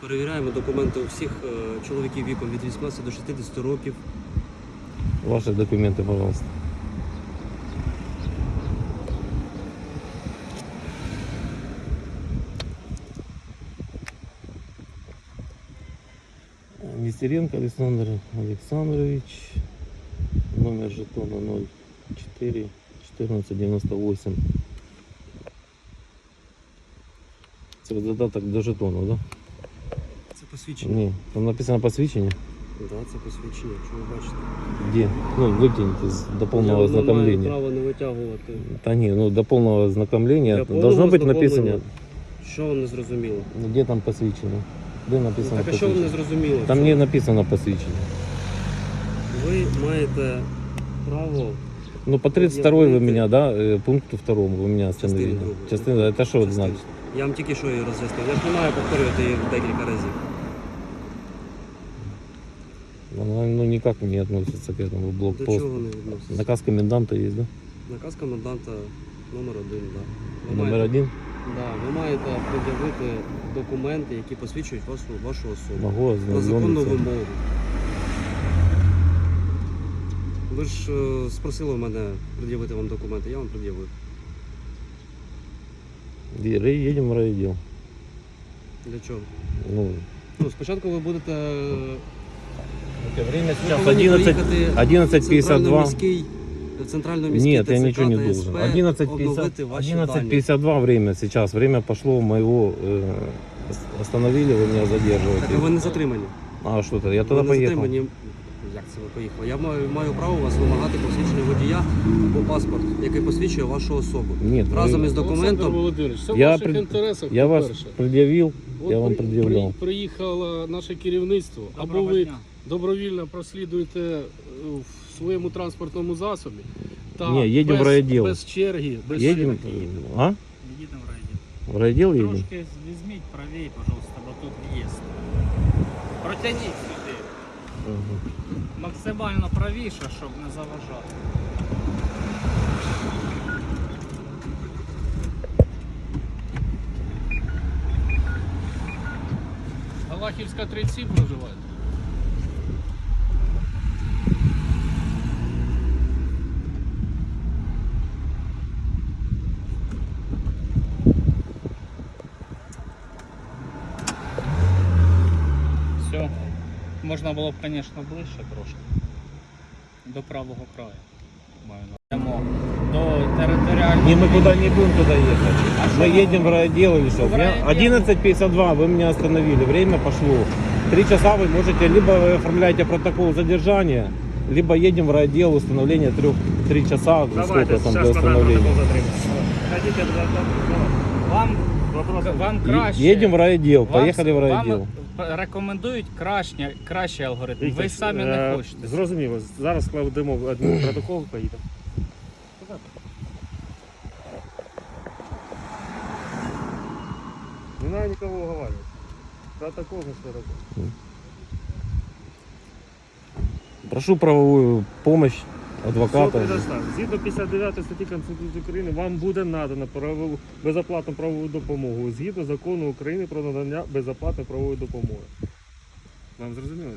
Перевіряємо документи у всіх е, чоловіків віком від 18 до 60 років. Ваши документы, пожалуйста. Нестеренко Александр Александрович. Номер жетона 04 1498. Це додаток до жетону, да? Це посвідчення. Ні, там написано посвідчення. Да, це посвідчення, якщо ви бачите. Де? Ну, выкиньте з- до полного Я не маю ознакомления. права не витягувати. Да не, ну до полного ознакомления Для должно повного быть написано, ознакомлення. Що вам не зрозуміло? ну, где там посвящено. Где написано Так а що вам не посвящено? зрозуміло? Там Що не написано посвящено. Ви маєте право Ну по 32 вы Предъявите. меня, да, э, пункту второму вы меня частини остановили. другої. Частина, это что Частини. значит? Я вам тільки що її роз'яснив. Я ж не маю повторювати її декілька разів. Она ну, никак не относится к этому До блокпосту. чого не відноситься? Наказ коменданта есть, да? Наказ коменданта номер один, да. Ви Номер маєте, один. да, ви маєте пред'явити документи, які посвідчують вашу, вашу особу. Могу На законну ознакомиться. вимогу. Ви ж е, спросили в мене пред'явити вам документи, я вам пред'явив. Е- Едем в райотдел. Для чого? Ну, Ну, спочатку ви будете е, время ви повинні проїхати 11.52. центрально-міський центрально-міський Нет, я ТЦК, ничего не ТСП, должен. обновити 11.50 ваші дані. 11.52 время сейчас. Время пошло моего. э, ос- остановили, вы меня задерживаете. Так а ви не затримані. А что то Я Ви туда не поехал. затримані. Як це ви поїхали? Я маю, маю право у вас вимагати посвідчення водія або паспорт, який посвідчує вашу особу. Нет, Разом вы- із Олександр документом. Володимирович, це в Я ваших пред- інтересах, я вас по-перше. предъявил, От я вам при- пред'являв. при- Приїхало наше керівництво, або ви добровільно прослідуєте е, в своєму транспортному засобі, та Ні, їдемо в райвідділ. без черги, без Едем. черги. А? Едем в райдел. В райотдел едем? Трошки візьміть правее, пожалуйста, бо тут в'їзд. Протягніть сюди. Мгм. Максимально правіше, щоб не заважати. Галахівська 37 проживаєте? Можна було б, звісно, ближче трошки. До правого краю. На- Йдемо До територіального. Не, мы куда не будем туда ехать. А что Мы едем в райотдел или что? В Я- райотдел. 11.52, вы меня остановили, время пошло. Три часа вы можете, либо вы оформляете протокол задержания, либо едем в райотдел установления трех, три часа, сколько там до установления. Вам, вам Е- краще. Едем в райотдел, Вам- поехали в райотдел. Рекомендують краще, кращий алгоритм. Ви Віктор, самі е, не хочете. Зрозуміло. Зараз складемо адмінпротокол, поїдемо. Не треба нікого уговаривати. Протокол на все робити. Прошу правовую помощь адвоката. Згідно 59 статті Конституції України вам буде надано правову, безоплатну правову допомогу згідно закону України про надання безоплатної правової допомоги. Вам зрозуміло?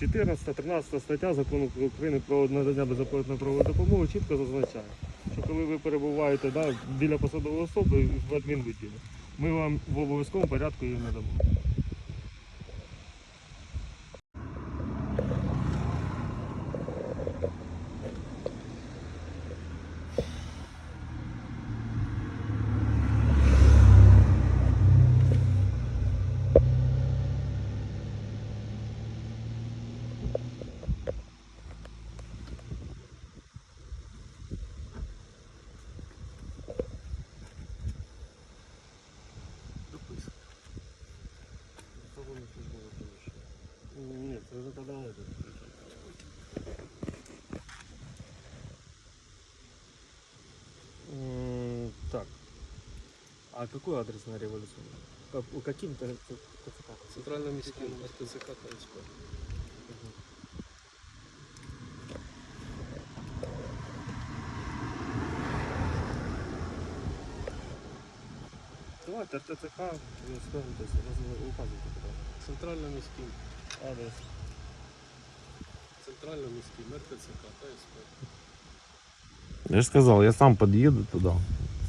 14, 13 стаття закону України про надання безоплатної правової допомоги чітко зазначає, що коли ви перебуваєте да, біля посадової особи в адмінвідділі, ми вам в обов'язковому порядку її надамо. Ні, це вже подали. Так. А какой адрес на революционной? По- Каким то Центрально-міський ТЦК ТСП. Давайте РТЦК, ви скажете, указуйте. Центрально міський. Адрес. Центрально міський, МРТЦК, ТСП. Я же сказал, я сам подъеду туда.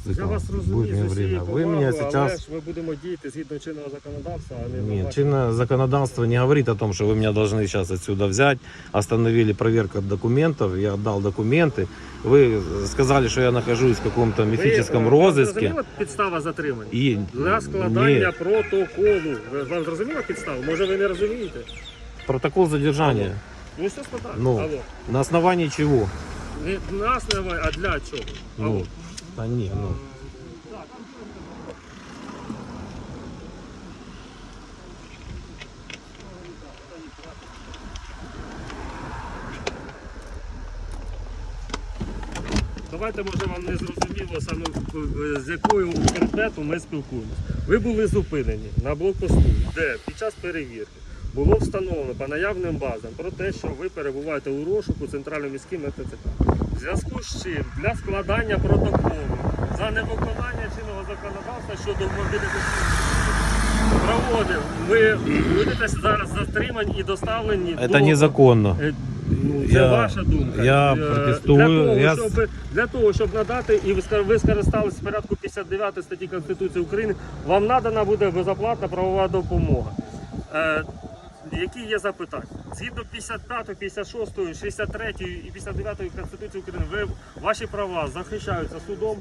Я вас розумію, Буднее з усією время. Вы меня повагою, але сейчас... ж ми будемо діяти згідно чинного законодавства, а не Нет, ваші- чинное законодавство не говорит о том, что вы меня должны сейчас отсюда взять. Остановили проверку документов, я отдал документы. Вы сказали, что я нахожусь в каком-то Ви, мифическом е, Вам розыске. зрозуміла підстава затримання? И Для складання нет, протоколу. Ви- Вам зрозуміла підстава? Може ви не розумієте? протокол задержания. Ну що складати? Ну. Алло. На основании чего? Не нас немає, а для чого? Алло. Да ну. Давайте, може, вам не зрозуміло саме е, з якою предмету ми спілкуємося. Ви були зупинені на блокпосту, де під час перевірки було встановлено по наявним базам про те, що ви перебуваєте у розшуку центральним міським РТЦК. Зв'язку з чим для складання протоколу за невиконання чинного законодавства щодо мобілізації проводив, ви будете зараз затримані і доставлені Это до незаконно. Е, Ну, це Я- ваша думка. я Е, протестую, Для того, я- щоб, для того, щоб надати, і ви ви скористалися в порядку 59 статті Конституції України, вам надана буде безоплатна правова допомога. Е, які є запитання? Згідно 55, 56, 63 і 59 Конституції України, ви, ваші права захищаються судом.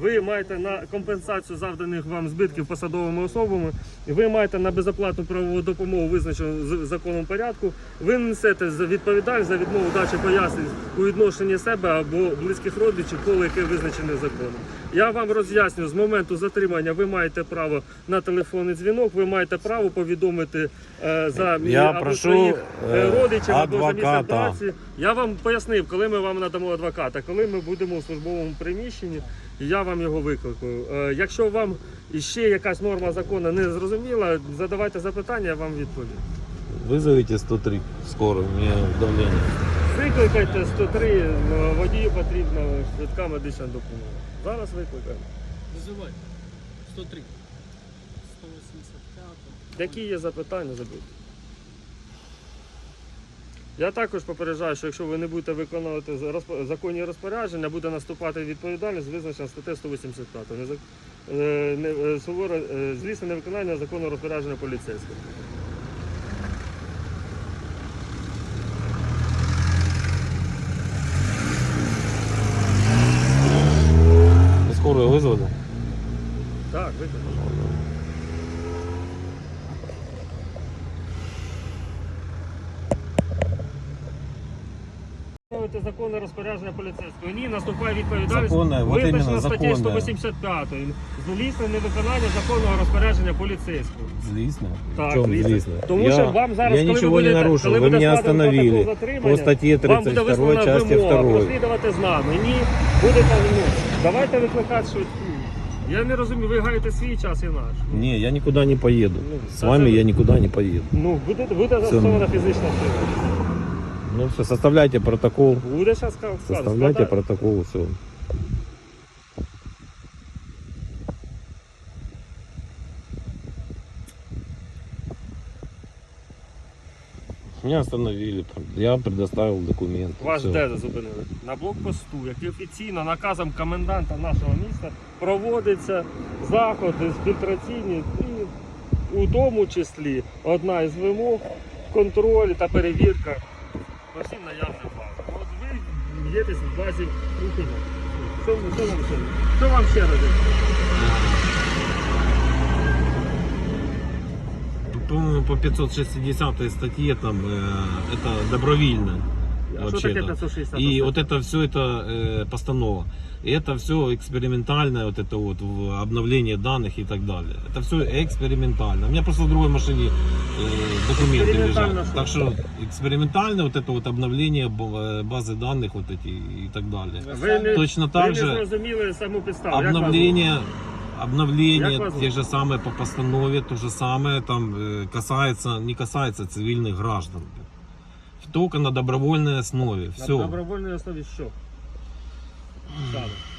Ви маєте на компенсацію завданих вам збитків посадовими особами. Ви маєте на безоплатну правову допомогу визначену законом порядку. Ви несете відповідальність за відмову дачі пояснень у відношенні себе або близьких родичів, коло яке визначене законом. Я вам роз'ясню, з моменту затримання ви маєте право на телефонний дзвінок, ви маєте право повідомити е, за мій Я або прошу, своїх е, е, родичів або за місцем праці. Я вам пояснив, коли ми вам надамо адвоката, коли ми будемо у службовому приміщенні, я вам його викликаю. Е, Якщо вам іще якась норма закону не зрозуміла, задавайте запитання, я вам відповім. Вызовите 103 скорую, у меня давление. Викликайте 103, е, водію потрібна швидка медична допомога. Зараз викликаємо. Визивай. 103. 185. Які є запитання, забудьте. Я також попереджаю, що якщо ви не будете виконувати законні розпорядження, буде наступати відповідальність, визначена статтею 185. Незак- е, не- е, Суворе злісне невиконання законного розпорядження поліцейського. Вы скорую вызвали? Так, викликаємо. Законне розпорядження поліцейського. Ні, наступає відповідальність. Законне, визначена іменно 185. Злісне невиконання законного розпорядження поліцейського. Злистно? Так, злісно. злистно? Тому я, що вам зараз, я коли ви будете, не коли меня складено остановили по буде 32 висловлена части вимога 2. прослідувати з нами. Ні, будете ну, давайте викликати швидку. Я не розумію, ви гаєте свій час і наш. Не, я никуда не поеду. Ну, С да вами это- я никуда не поеду. Ну, буде, буде застосована фізична сила. Ну все, составляйте протокол. Буде зараз Составляйте протокол, все. Меня остановили, я предоставил документы. Вас де зупинили? На блокпосту, який офіційно наказом коменданта нашого міста проводиться заходи з фільтраційні і у тому числі одна із вимог контроль та перевірка по всім наявним базам. От ви єтесь в базі Україна. Що, що? Що вам ще робити? По-моему, по 560 статье там э, это добровольно. А що вообще-то. таке 560? И вот это все это э, постанова. И это все экспериментальное, вот это вот в- обновление данных и так далее. Это все экспериментально. У меня просто в другой машине э, документы Экспериментально лежат. что? Так что экспериментально вот это вот обновление б- э, базы данных вот эти и так далее. Ви не, Точно ви так не же зрозуміли саму підставу. Як вас- обновление обновление те же самые по постанове, то же самое там э, касается, не касается цивильных граждан. Только на добровольной основе. На Все. добровольной основе що? Саме.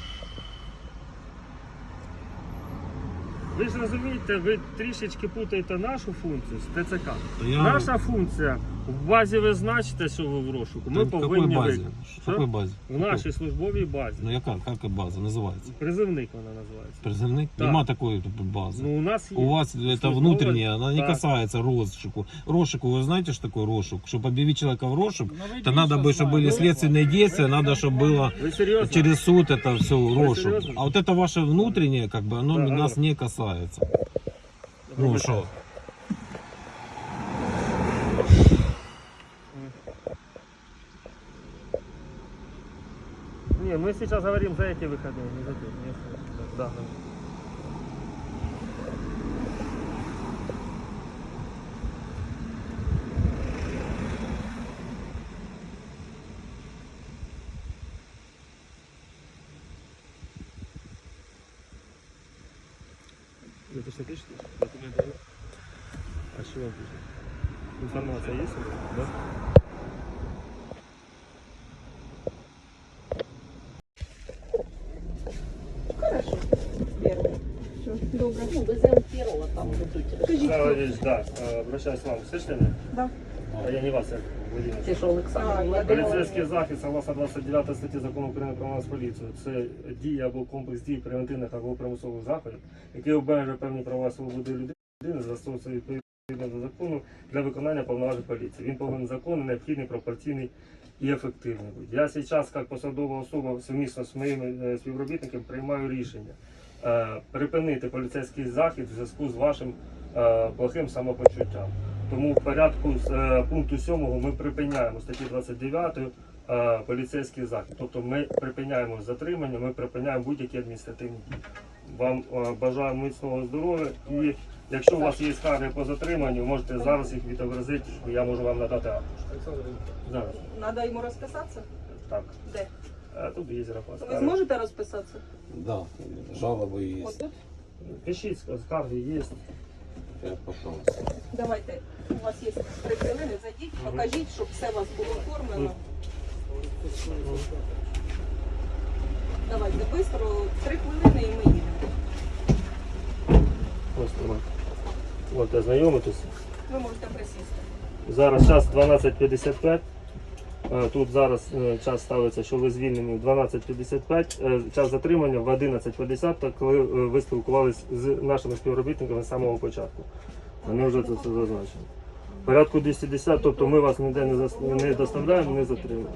Ви ж розумієте, ви трішечки путаєте нашу функцію з ТЦК. Я- Наша функція в базі ви значите, що ви в розшуку. Ми в какой повинні базе? виконати. В Що? какой базе? В нашій службовій базі. Ну яка, яка база називається? Призивник вона називається. Призывник? Так. Нема такої бази. Ну, у нас є. У вас это службовая- внутреннее, она не Так. касается розшуку. Розшуку, вы знаете, что такое розшук? Чтобы объявить человека в розшук, Ну, ви то більше надо бы, чтобы были знаєте. следственные действия, надо, чтобы было Ви серйозно? через суд это все розшук. серьезно? А вот это ваше внутреннее, как бы, оно Да, нас алло. не касается. Ну Робите. что? Не, мы сейчас говорим за эти выходные, не за те. не за- Да, Ну ты что? Документы есть? А что вам пишет? Информация есть? Да? Хорошо. Первый. Ну, вызовем первого там будете. Скажите. Да, э, обращаюсь к вам. Слышали? Да. А я не вас, это. Олександр Поліцейський захист, согласно 29 статті закону України про нас поліцію, це дія або комплекс дій превентивних або примусових заходів, які обмежує певні права свободи людини, застосує відповідно до закону для виконання повноважень поліції. Він повинен законний, необхідний, пропорційний і ефективний бути. Я зараз, як посадова особа, сумісно з моїми е, співробітниками приймаю рішення е, припинити поліцейський захід в зв'язку з вашим е, плохим самопочуттям. Тому в порядку з е, пункту 7 ми припиняємо статті 29 е, поліцейський захід. Тобто ми припиняємо затримання, ми припиняємо будь-які адміністративні дії. Вам е, бажаю міцного здоров'я і якщо у вас є скарги по затриманню, можете зараз їх відобразити, я можу вам надати аркуш. Зараз. Надо йому розписатися? Так. Де? Е, Тут є. Ви зможете розписатися? Да, жалобы От тут? Пишіть, скарги є. Пожалуйста. Давайте. У вас є три хвилини, зайдіть, покажіть, щоб все у вас було оформлено. Давайте швидко, три хвилини і ми їдемо. Ось тримайте. От, ознайомитись. Ви можете присісти. Зараз час 12.55. Е, Тут зараз е, час ставиться, що ви звільнені в 12.55, е, час затримання в 11.50, коли ви спілкувалися з нашими співробітниками з самого початку. Вони вже це все зазначили. Порядку 210, тобто ми вас ніде не, доставляємо, не затримуємо.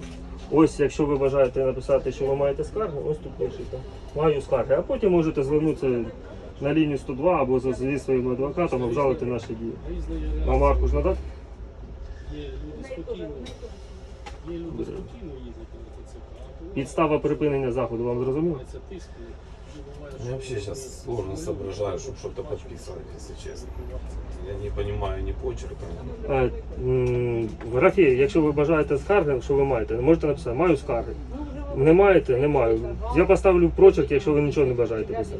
Ось, якщо ви бажаєте написати, що ви маєте скарги, ось тут пишете. Маю скарги. А потім можете звернутися на лінію 102 або зі своїм адвокатом обжалити наші дії. Вам аркуш надати? Є люди спокійно. Є люди спокійно їздять на ТЦК, а коли Підстава припинення заходу, вам зрозуміло? відбувається тиск, і буває, Мне вообще сейчас сложно соображаю, чтобы что-то подписывать, если честно. Я не понимаю ни почерка. Е, м, В графі, якщо ви бажаєте скарги, що ви маєте, можете написати маю скарги. Не маєте, не маю. Я поставлю прочерк, якщо ви нічого не бажаєте писати.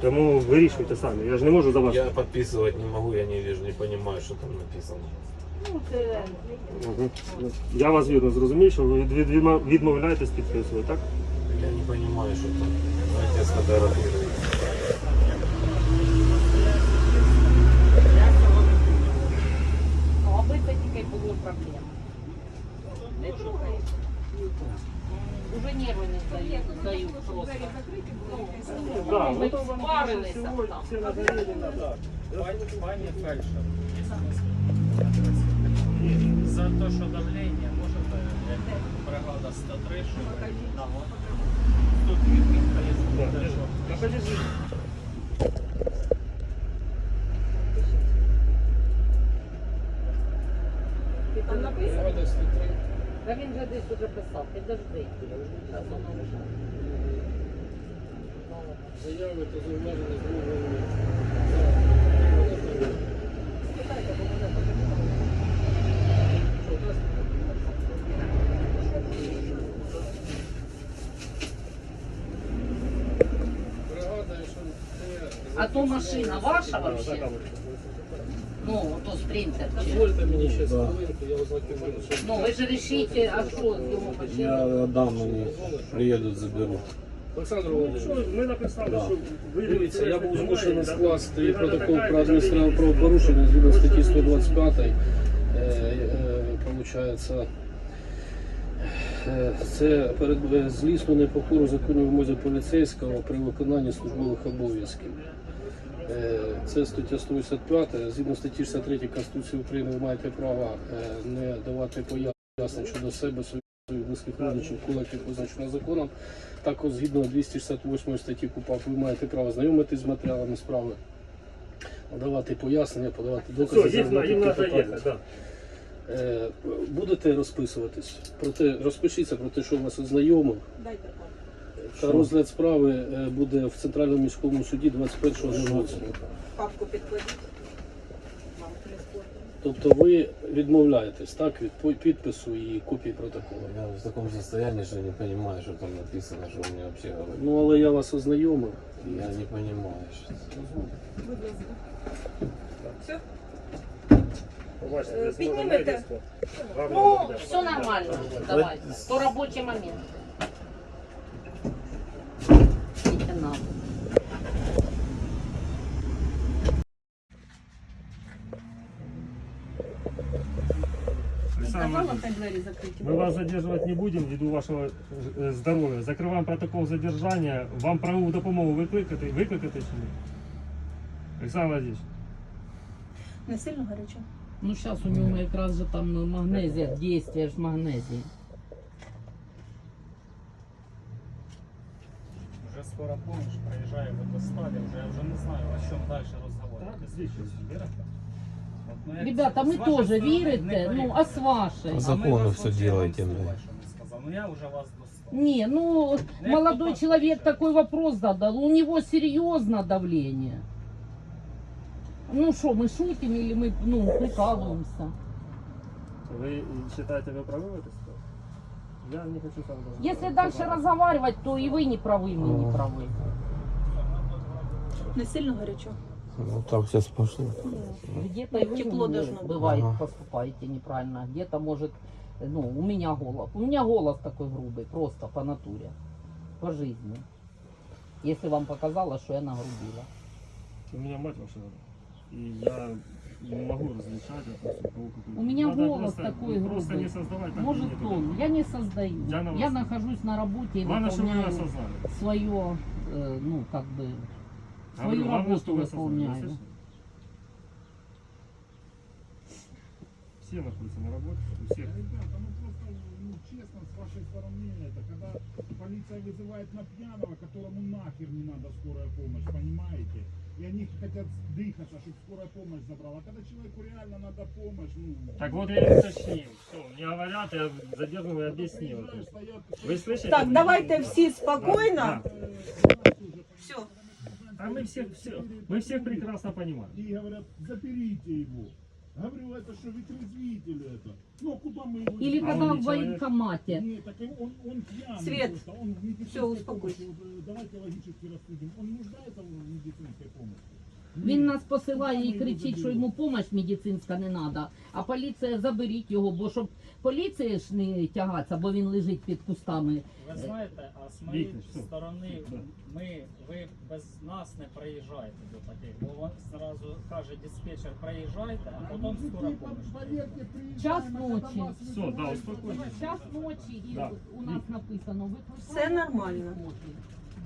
Тому вирішуйте самі. Я ж не можу за вас. Я подписывать не могу, я не вижу, не понимаю, что там написано. Я вас вірно зрозумів, що ви від- від- відмо- відмовляєтесь підписувати, так? Я не понимаю, что там. Давайте сфотографируем. Ну, аби це тільки було проблема. Не трогай. Уже нерви не здають, здають просто. Так, Ми спарилися там. пані фельдшер, те, що давлення, можете, як 103, що на год. Тут відмітка є. Ти там? Та він вже десь уже писав, підожди. Зараз воно вже. Заяви та зауваження з другого Бригада, якщо не... А то машина ваша вообще? Ну, то спринтер. чи- Дозвольте мені ще хвилинку, я ознакомлю. Ну, ви ж решите, а що Я отдам, они приедут, заберут. Олександр Володимирович, Що ми написали, що ви дивіться, я був змушений скласти протокол про адміністративне правопорушення згідно статті 125. Е, е, Получається, е, це перед злісну непокору законів вимозі поліцейського при виконанні службових обов'язків. Е, Це стаття 185. Згідно статті 63 Конституції України ви маєте право е, не давати пояснень щодо себе, своїх близьких родичів, колегів, визначено законом. Також згідно 268 статті КУПАП ви маєте право знайомитись з матеріалами справи, давати пояснення, подавати докази. Все, заявляти їм їхати, да. Е, Будете розписуватись розпишіться про те, що вас ознайомив. Та розгляд справи е, буде в Центральному міському суді 21 році. Папку підкладіть. Тобто ви відмовляєтесь так, від підпису і копії протоколу. Я в таком состоянии, что не понимаю, что там написано, что у меня вообще говорит. Ну але я вас ознайомив. Я не понимаю. Что... Все? Побачите, Е, піднімете? Ну, все нормально. Давай. То рабочий момент. Идите на. Александр Двері закриті. Мы вас задерживать не будем ввиду вашего э, здоров'я. Закриваємо протокол задержання. Вам правову допомогу викликати, викликати чи ні? Олександр Владимирович, Не сильно гарячо? Ну, сейчас у него якраз же там магнезия, действие ж магнезии. Вже скоро помощь приїжджає в Водоставі, вже я вже не знаю, о чому далі розговорити. так, звідси. От, ну, як Ребята, з мы вашої тоже сторони верите, некоректно. ну, а с вашей? По А закону ми вас все вообще делаете, вам блядь. слова, що не сказав. Ну я вже вас достав. Не, ну, Ну, молодой кто человек послушает? такой вопрос задал, у него серьезно давление. Ну что, мы шутим или мы, ну, прикалываемся? Ви вважаєте, ви праві в этой ситуації? Я не хочу сам даже... Если дальше разговаривать, то и вы не правы, и мы не правы. Не сильно гарячо? Ну так сейчас пошло. Где-то Тепло должно бывает Ага. поступаете неправильно, где-то может, ну, у меня голос. У меня голос такой грубый, просто по натуре, по жизни. Если вам показалось, что я нагрубила. У меня мать ваша, и я не могу различать это. У меня Надо голос просто- такой Просто грубый. не создавать так Может нету. он, я не создаю. Я на Я нахожусь на работе и Главное, чтобы вы выполняю осознали. свое, э, ну, как бы, Говорю, свою главное, работу что выполняю. Все находятся на работе, у всех. Ребята, ну просто, ну честно, с вашей стороны это, когда полиция вызывает на пьяного, которому нахер не надо скорая помощь, понимаете? И они хотят дыхаться, чтобы скорая помощь забрала. А когда человеку реально надо помощь, ну... Так вот я и уточнил. Все, мне говорят, я задерживаю и объяснил. это. стоят, Вы слышите? Так, давайте всі спокійно. Все. А мы всех, все, мы всех прекрасно понимаем. и говорят, заберите его. Говорю, это что, вытрезвитель это? Ну, а куда мы его... Или А когда он в военкомате. Нет, так он, он пьяный Свет. просто, он в медицинской Всё, успокойся. помощи. Э, Давайте логически рассудим. Он нуждается в медицинской помощи? Він Нет. нас посилає і кричить, що йому допомога медицинська не треба. А поліція заберіть його, бо щоб поліція ж не тягатися, бо він лежить під кустами. Ви знаєте, а з моєї Віктор, що? сторони ми, ви без нас не приїжджаєте до таких, бо він зразу каже диспетчер, приїжджайте, а Ну, потім скоро вы помощь. поверьте, приезжаем, Час а когда ночи. вас Все, вызывают, да, успокойтесь. Час ночі і Да. у нас написано викликаємо. Все нормально. перехожих.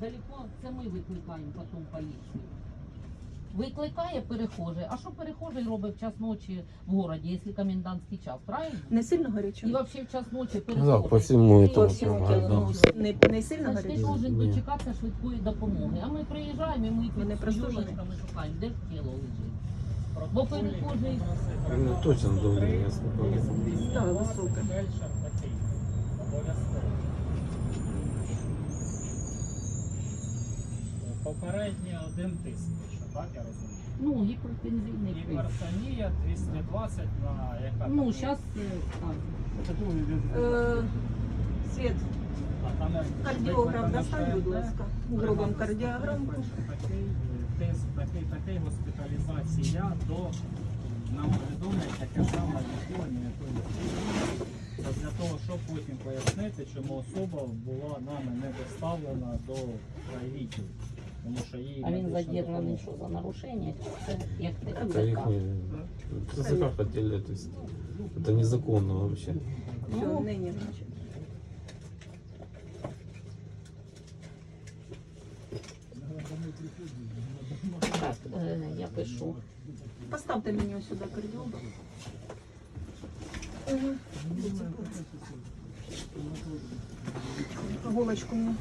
Далеко це ми викликаємо потім поліцію. Викликає перехожий. А що перехожий робить в час ночі в городі, якщо комендантський час, правильно? Не сильно гарячо? І взагалі в час ночі Ну перехожий. так, по этому всьому тілу. Ну, не, не сильно Значить, ти гарячо? должен Ні. дочекатися швидкої допомоги. А ми приїжджаємо і ми тут Вони з простужені? юлочками шукаємо, де ж тіло лежить. Бо перехожий Ну, точно давление, я спокойно. Так, високе. Попереднє один тисяч, так я розумію. Ну, гіпертензивний криз. Гіпертонія 220 на яка? Ну, зараз так. Е, Свет, А там як кардіограф достань, будь ласка. Зробимо кардіограмку. Такий е, тиск, такий, такий госпіталізація до нам повідомлять таке саме нікого ніякої. Це для того, щоб потім пояснити, чому особа була нами не доставлена до райвідділу. Тому що її А він медична задержаний допомога. що за нарушення? Це як Это их ТЦК. ТЗК хотели, то есть это незаконно вообще. Що Ну, нині, значить. так, е, я пишу. Поставте мені ось сюди кардіограф. Голочку мені.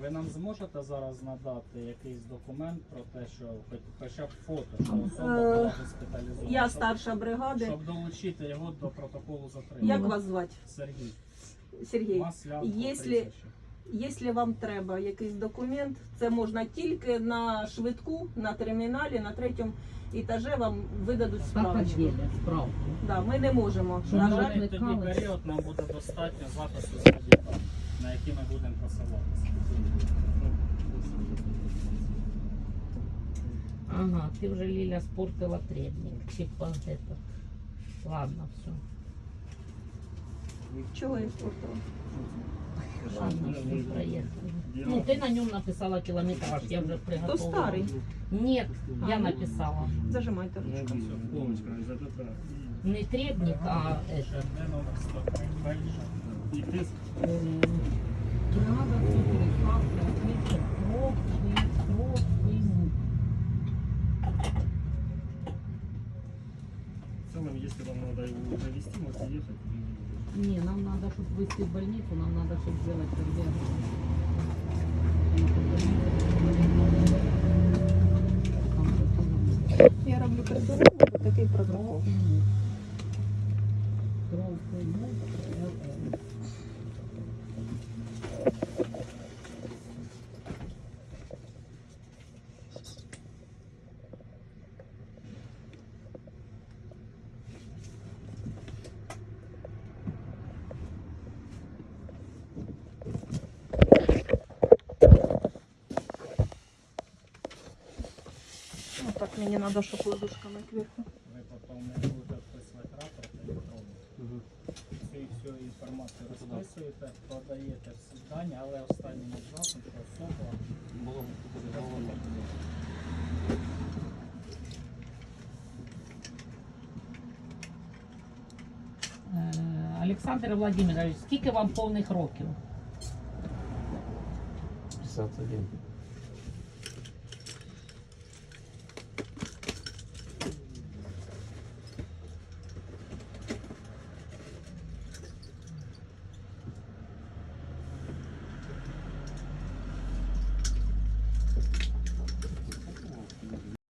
Ви нам зможете зараз надати якийсь документ про те, що хоч- хоча б фото, що особа Е, була госпіталізована? Я щоб- старша бригади. Щоб долучити його до протоколу затримання. Як вас звати? Сергій. Сергій. Якщо-. Якщо вам треба якийсь документ, це можна тільки на швидку, на терміналі, на третьому етажі вам видадуть Так, справочку. справку. Да, ми не можемо. На жаль, тоді період нам буде достатньо запису з на який ми будемо посилатися. Ага, ти вже Ліля спортила требник. Типа это. Ладно, все. чого я спортила? Ладно. Ну, ти на ньому написала кілометраж, я вже То приготувала. старий. Ні, я написала. Зажимайте ручку. Не требник, а это. Де номер 103? Бельша. І тиск. Треба фотографувати відкрити профі, профі. Если вам надо его провести, можете ехать. Не, нам надо, чтобы вывести в больницу, нам надо, чтобы сделать кардиограмму. Я роблю кардіограму, бо такий протокол. Так мені треба, щоб ладошками кверху. Ви потім не будете вписувати рапорт електронно. Цю всю інформацію розписуєте, подаєте всі дані, але останнім абзацом, що особа Було повідомлено. Е, Олександр Владимирович, скільки вам повних років? 51.